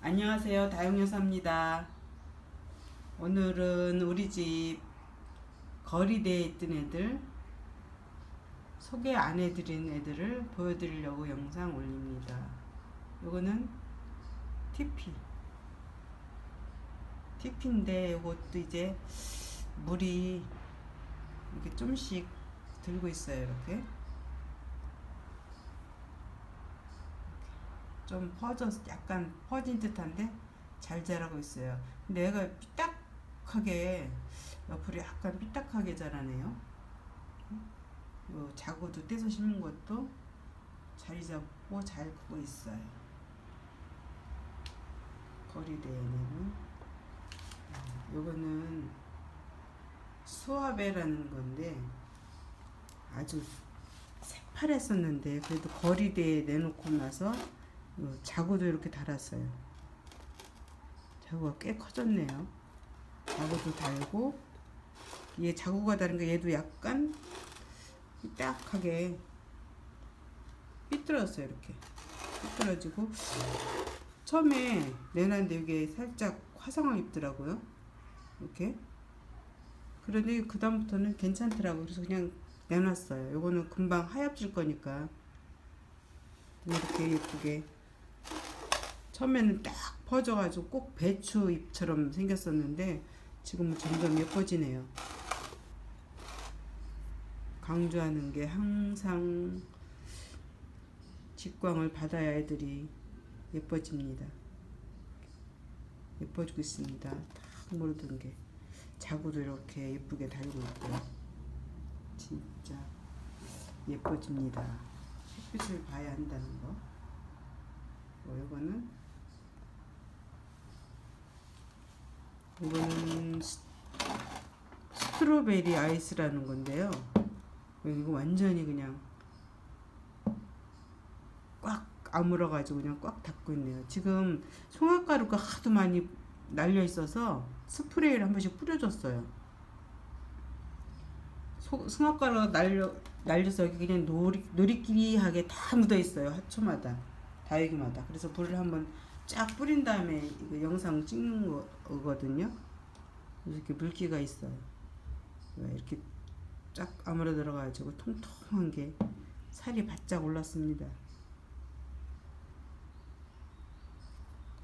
안녕하세요. 다용여사입니다. 오늘은 우리 집 거리대에 있던 애들 소개 안 해드린 애들을 보여드리려고 영상 올립니다. 요거는 TP. TP인데 요것도 이제 물이 이렇게 좀씩 들고 있어요. 이렇게. 좀 퍼져서 약간 퍼진 듯한데 잘 자라고 있어요. 근데 얘가 삐딱하게 옆으로 약간 삐딱하게 자라네요. 요 자구도 떼서 심은 것도 자리 잡고 잘 크고 있어요. 거리대에는 요거는 수화배라는 건데 아주 새파랬었는데 그래도 거리대에 내놓고 나서 요 자구도 이렇게 달았어요. 자구가 꽤 커졌네요. 자구도 달고 얘 자구가 다른 게 얘도 약간 삐딱하게 삐뚤어졌어요. 이렇게 삐뚤어지고 처음에 내놨는데 이게 살짝 화상을 입더라고요. 이렇게 그런데 그 다음부터는 괜찮더라고요. 그래서 그냥 내놨어요. 요거는 금방 하얗질 거니까 이렇게 예쁘게 처음에는 딱 퍼져가지고 꼭 배추 잎처럼 생겼었는데 지금은 점점 예뻐지네요. 강조하는 게 항상 직광을 받아야 애들이 예뻐집니다. 예뻐지고 있습니다. 딱 모르던 게 자구도 이렇게 예쁘게 달고 있고요. 진짜 예뻐집니다. 햇빛을 봐야 한다는 거. 뭐 이거는 이거는 스- 스트로베리 아이스라는 건데요. 이거 완전히 그냥 꽉 아물어 가지고 그냥 꽉 닫고 있네요. 지금 송화가루가 하도 많이 날려 있어서 스프레이를 한 번씩 뿌려줬어요. 소, 송화가루가 날려 날려서 여기 그냥 노리 노리끼리하게 다 묻어 있어요. 하초마다 다육이마다. 그래서 물을 한번 쫙 뿌린 다음에 이거 영상 찍는 거- 거거든요. 이렇게 물기가 있어요. 이렇게 쫙 아물어 들어가지고 통통한 게 살이 바짝 올랐습니다.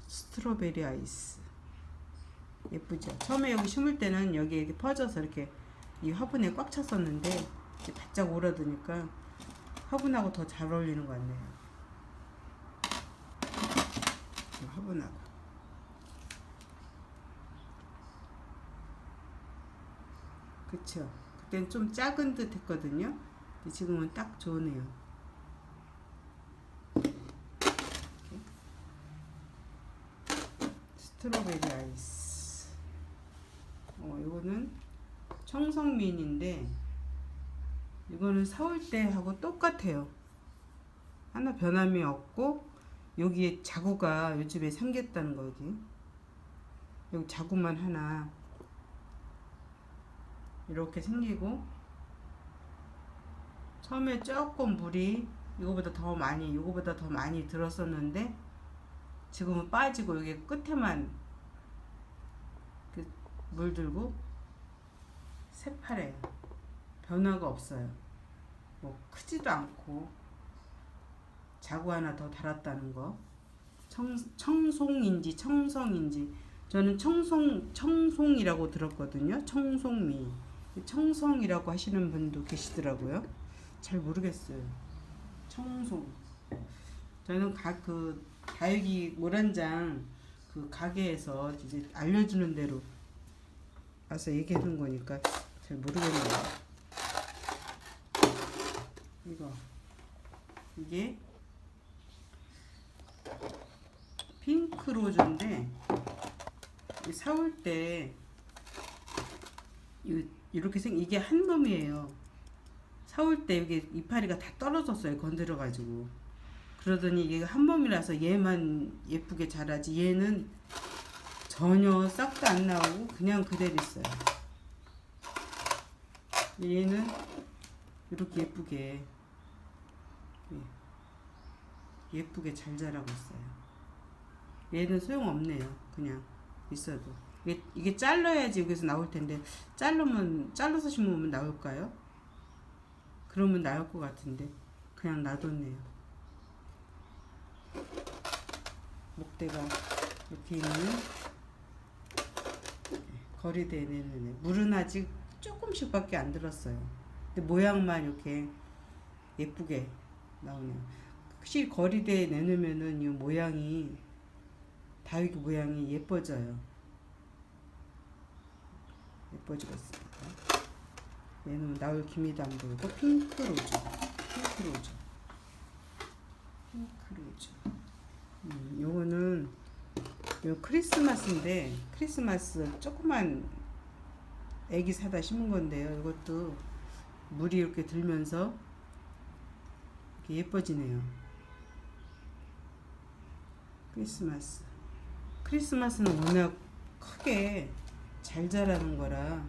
스트로베리 아이스 예쁘죠? 처음에 여기 심을 때는 여기 이렇게 퍼져서 이렇게 이 화분에 꽉 찼었는데 이제 바짝 오르드니까 화분하고 더 잘 어울리는 것 같네요. 이 화분하고 그쵸? 그땐 좀 작은 듯 했거든요. 지금은 딱 좋네요. 스트로베리 아이스. 어, 이거는 청성민인데 이거는 사올 때 하고 똑같아요. 하나 변함이 없고 여기에 자구가 요즘에 생겼다는 거 여기. 여기 자구만 하나 이렇게 생기고 처음에 조금 물이 이거보다 더 많이 이거보다 더 많이 들었었는데 지금은 빠지고 여기 끝에만 그물 들고 새파래요. 변화가 없어요. 뭐 크지도 않고 자구 하나 더 달았다는 거. 청, 청송인지 청성인지 저는 청송 청송이라고 들었거든요. 청송미. 청성이라고 하시는 분도 계시더라고요. 잘 모르겠어요. 청송. 저는 각 그 다육이 모란장 그 가게에서 이제 알려주는 대로 와서 얘기하는 거니까 잘 모르겠네요. 이거 이게 핑크 로즈인데 이 사올 때 이- 이렇게 생 이게 한 놈이에요. 사올 때 여기 이파리가 다 떨어졌어요. 건드려 가지고. 그러더니 이게 한 몸이라서 얘만 예쁘게 자라지 얘는 전혀 싹도 안 나오고 그냥 그대로 있어요. 얘는 이렇게 예쁘게 예, 예쁘게 잘 자라고 있어요. 얘는 소용없네요. 그냥 있어도. 이게, 이게 잘라야지 여기서 나올 텐데 자르면 잘라서 심으면 나올까요? 그러면 나올 것 같은데 그냥 놔뒀네요. 목대가 이렇게 있는 거리대에 내는 애. 물은 아직 조금씩밖에 안 들었어요. 근데 모양만 이렇게 예쁘게 나오네요. 확실히 거리대에 내놓으면은 이 모양이 다육이 모양이 예뻐져요. 예뻐지고 있습니다. 얘는 나올 기미도 안 보이고 핑크로죠. 핑크로죠. 핑크로죠. 음, 요거는 요 크리스마스인데 크리스마스 조그만 애기 사다 심은 건데요. 이것도 물이 이렇게 들면서 이렇게 예뻐지네요. 크리스마스. 크리스마스는 워낙 크게 잘 자라는 거라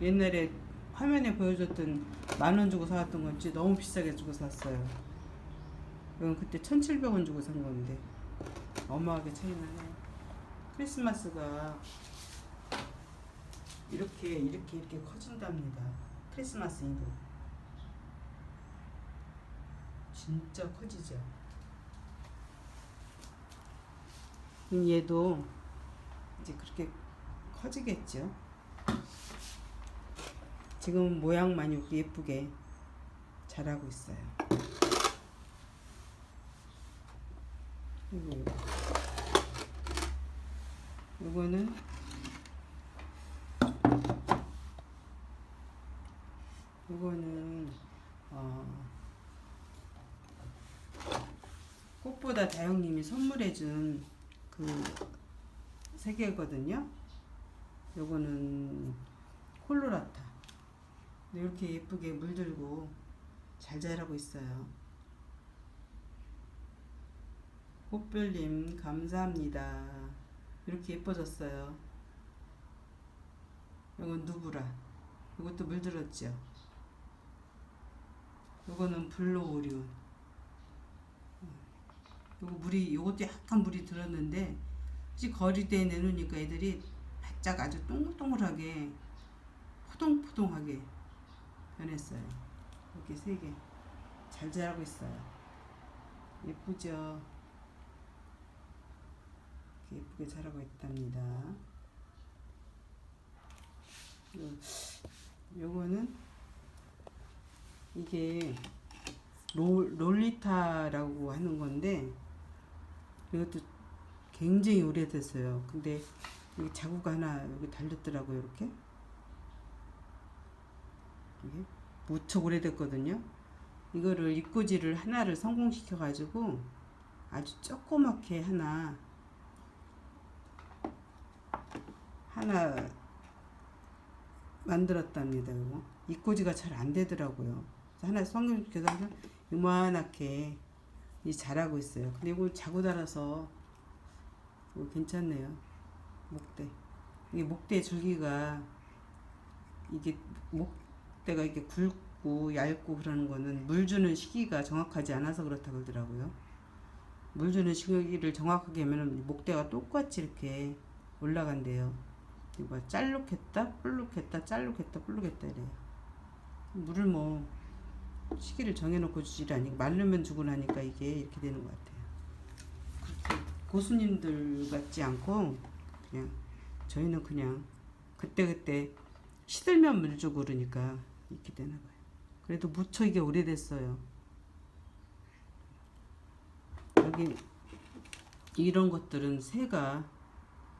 옛날에 화면에 보여줬던 만 원 주고 사왔던 건지 너무 비싸게 주고 샀어요. 이건 그때 1,700원 주고 산 건데 어마하게 차이 나네요. 크리스마스가 이렇게 이렇게 이렇게 커진답니다. 크리스마스 이브 진짜 커지죠. 그럼 얘도 이제 그렇게 커지겠죠. 지금 모양만 예쁘게 자라고 있어요. 그리고 요거는 요거는 어 꽃보다 다영님이 선물해준 그세 개거든요. 요거는 콜로라타. 이렇게 예쁘게 물들고 잘 자라고 있어요. 꽃별님 감사합니다. 이렇게 예뻐졌어요. 이건 누브라. 이것도 물들었죠. 이거는 블루 오리온. 요거 물이 요것도 약간 물이 들었는데 혹시 거리대에 내놓으니까 애들이 바짝 아주 동글동글하게 포동포동하게 변했어요. 이렇게 세 개. 잘 자라고 있어요. 예쁘죠? 이렇게 예쁘게 자라고 있답니다. 요, 요거는 이게 롤, 롤리타라고 하는 건데 이것도 굉장히 오래됐어요. 근데 여기 자국 하나 여기 달렸더라고요. 이렇게 이게 무척 오래됐거든요. 이거를 입고지를 하나를 성공시켜 가지고 아주 조그맣게 하나 하나 만들었답니다. 이거 입고지가 잘 안 되더라고요. 하나 성공시켜서 하나 요만하게 이 자라고 있어요. 근데 이거 자고 달아서 이거 괜찮네요. 목대. 이게 목대 줄기가 이게 목대가 이렇게 굵고 얇고 그러는 거는 물 주는 시기가 정확하지 않아서 그렇다 그러더라고요. 물 주는 시기를 정확하게 하면은 목대가 똑같이 이렇게 올라간대요. 이거 짤룩했다, 뿔룩했다, 짤룩했다, 뿔룩했다 이래요. 물을 뭐 시기를 정해놓고 주질 않니 말르면 주고 나니까 이게 이렇게 되는 것 같아요. 고수님들 같지 않고 그냥 저희는 그냥 그때 그때 시들면 물 주고 그러니까 이렇게 되나 봐요. 그래도 무척 이게 오래됐어요. 여기 이런 것들은 새가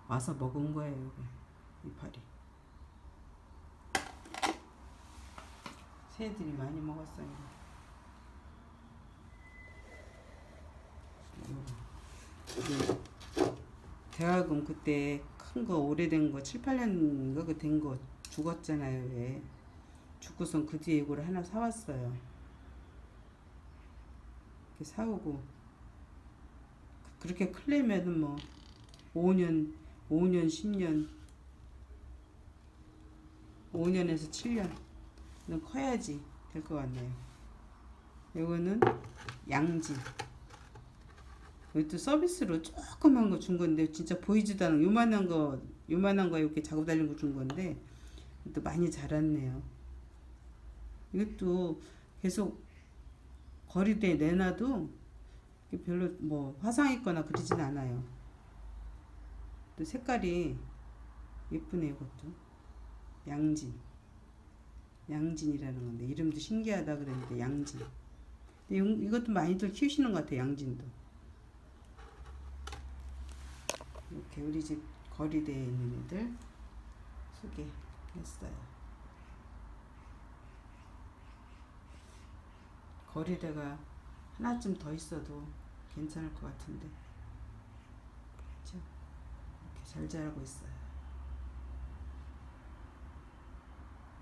와서 먹은 거예요. 이파리. 새들이 많이 먹었어요. 대학은 그때 큰 거 오래된 거 7, 8년인가 그된 거 죽었잖아요. 왜? 죽고선 그 뒤에 이거를 하나 사왔어요. 이렇게 사오고 그렇게 클려면은 뭐 5년, 5년, 10년, 5년에서 7년 는 커야지 될 것 같네요. 요거는 양지. 이것도 서비스로 조그만 거 준 건데 진짜 보이지도 않은 요만한 거 요만한 거 이렇게 작업 달린 거 준 건데 또 많이 자랐네요. 이것도 계속 거리대에 내놔도 별로 뭐 화상 있거나 그러진 않아요. 또 색깔이 예쁘네요, 이것도. 양진. 양진이라는 건데 이름도 신기하다 그랬는데 양진. 근데 이- 이것도 많이들 키우시는 것 같아요, 양진도. 이렇게 우리 집 거리대에 있는 애들 소개했어요. 거리대가 하나쯤 더 있어도 괜찮을 것 같은데. 그렇죠? 이렇게 잘 자라고 있어요.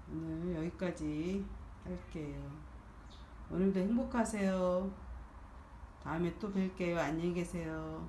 오늘 여기까지 할게요. 오늘도 행복하세요. 다음에 또 뵐게요. 안녕히 계세요.